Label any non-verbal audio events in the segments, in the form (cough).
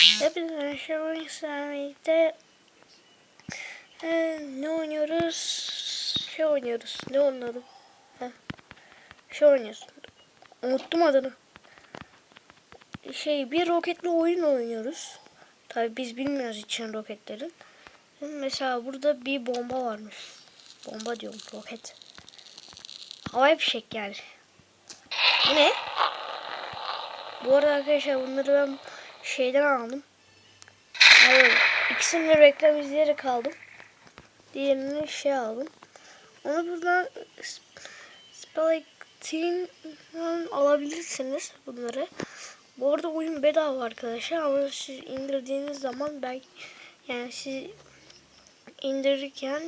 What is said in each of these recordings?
Hepinize şöyle birlikte ee, ne oynuyoruz? Şey oynuyoruz. Ne adı? Heh. Şey oynuyoruz. Unuttum adını. Şey bir roketli oyun oynuyoruz. Tabi biz bilmiyoruz için roketlerin. Mesela burada bir bomba varmış. Bomba diyorum roket. Havai fişek yani. Bu ne? Bu arada arkadaşlar bunları ben şeyden aldım. Yani ikisini reklam izleyerek aldım. Diğerini şey aldım. Onu buradan Spelacting'den alabilirsiniz bunları. Bu arada oyun bedava arkadaşlar ama siz indirdiğiniz zaman belki yani siz indirirken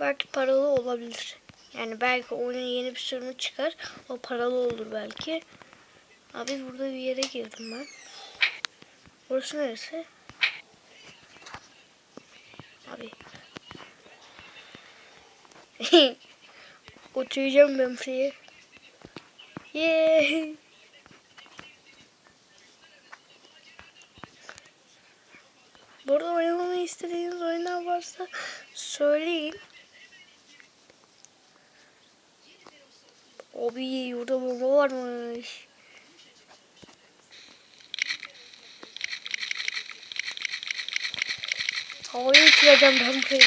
belki paralı olabilir. Yani belki oyunun yeni bir sürümü çıkar. O paralı olur belki. Abi burada bir yere girdim ben. Burası neresi? Abi. (laughs) Oturacağım ben buraya. Yeah. Burada oynamamı istediğiniz oyunlar varsa söyleyin. Abi burada bomba varmış. Havaya uçuracağım ben burayı.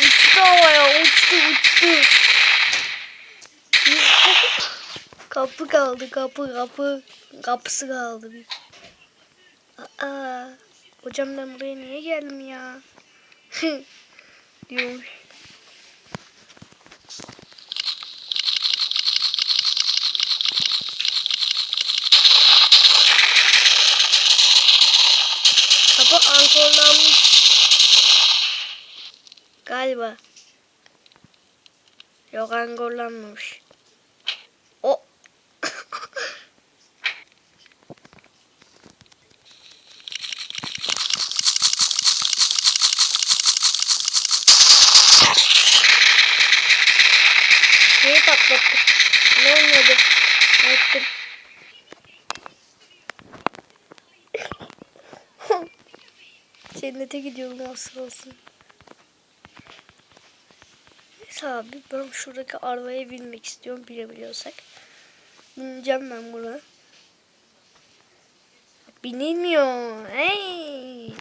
Uçtu havaya uçtu uçtu. kapı kaldı kapı kapı. Kapısı kaldı bir. Aa, hocam ben buraya niye geldim ya? (laughs) Diyormuş. Kapı ankorlanmış. Galiba. Yok ankorlanmamış. O. (laughs) Neyi patlattık? Ne oynadı? Unuttum. Cennete gidiyorum nasıl olsun. Neyse abi ben şuradaki arabaya binmek istiyorum bilebiliyorsak. Bineceğim ben buna. Binilmiyor. Hey.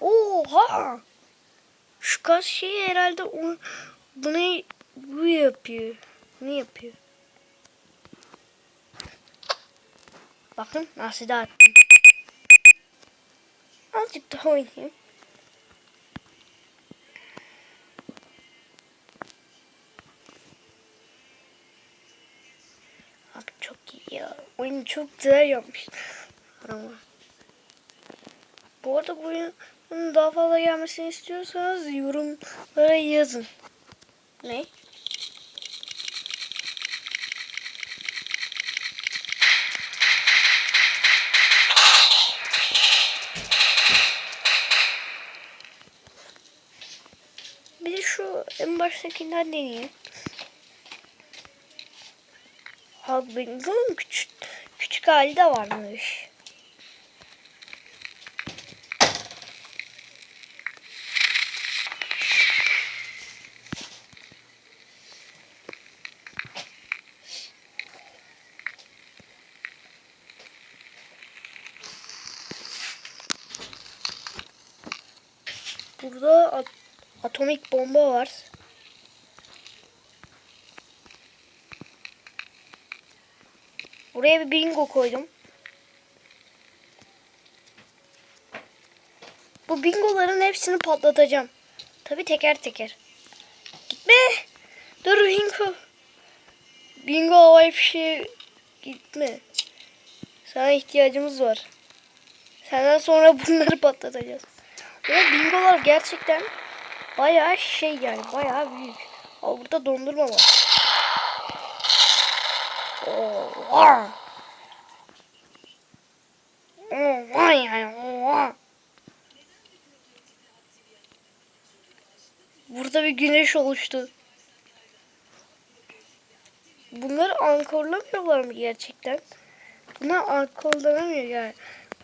Oha. Şu kas şey herhalde o, bunu bu yapıyor. Ne yapıyor? Bakın nasıl da. Azıcık daha oynayayım. Abi çok iyi ya. Oyunu çok güzel yapmış. Ama. Bu arada bu oyunun daha fazla gelmesini istiyorsanız yorumlara yazın. Ne? Bir de şu en baştakinden deneyeyim. Abi benim küçük, küçük hali de varmış. Burada at atomik bomba var. Buraya bir bingo koydum. Bu bingoların hepsini patlatacağım. Tabi teker teker. Gitme. Dur bingo. Bingo havai fişeği gitme. Sana ihtiyacımız var. Senden sonra bunları patlatacağız. O bingolar gerçekten bayağı şey yani bayağı büyük. Ama burada dondurma var. Oha. Burada bir güneş oluştu. Bunları ankorlamıyorlar mı gerçekten? Buna alkol denemiyor yani.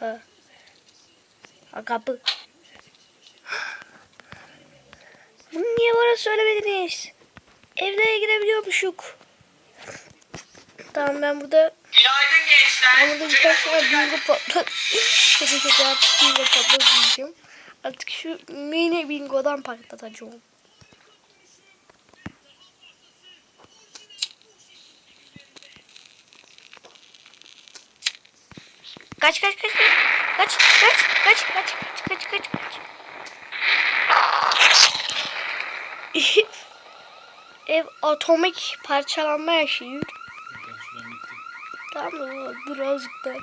Ha, kapı. Bunu niye bana söylemediniz? Evlere girebiliyormuşuk. Tamam ben burada Günaydın gençler. ben burada birkaç tane bingo patlat. Şaka şaka yapıp bingo patlatmayacağım. Artık şu mini bingodan patlatacağım. Kaç kaç kaç kaç kaç kaç kaç kaç kaç kaç kaç kaç (laughs) Ev atomik parçalanma yaşıyor. Tamam baba, birazcık da.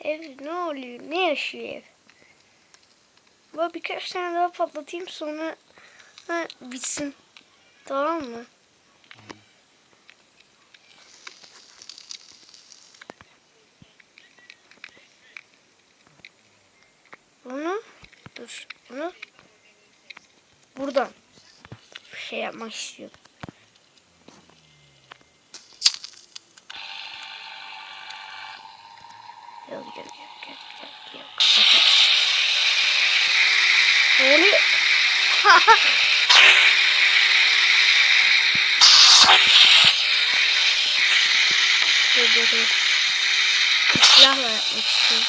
Ev ne oluyor? Ne yaşıyor ev? Böyle birkaç tane daha patlatayım sonra ha, bitsin. Tamam mı? Bunu dur. Bunu buradan şey yapmak istiyorum. Yok yok yok yok yok yok. Ne oluyor? dur dur dur. Silahla yapmak istiyorum.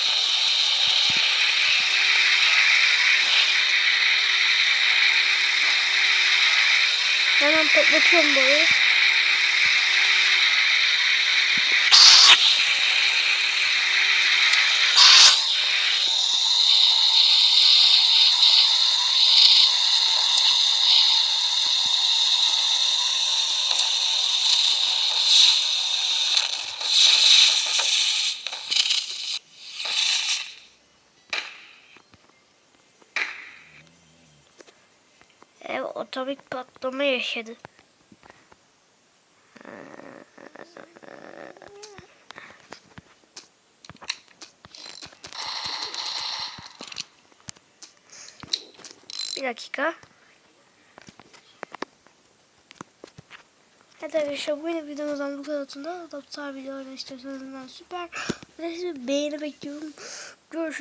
Hemen patlatıyorum böyle. Ev otomik patlama yaşadı. Bir dakika. Evet arkadaşlar bu yine videomuzdan bu kadar altında. Adaptar videolarını istiyorsanız süper. Ve sizi beğeni bekliyorum. Görüşürüz.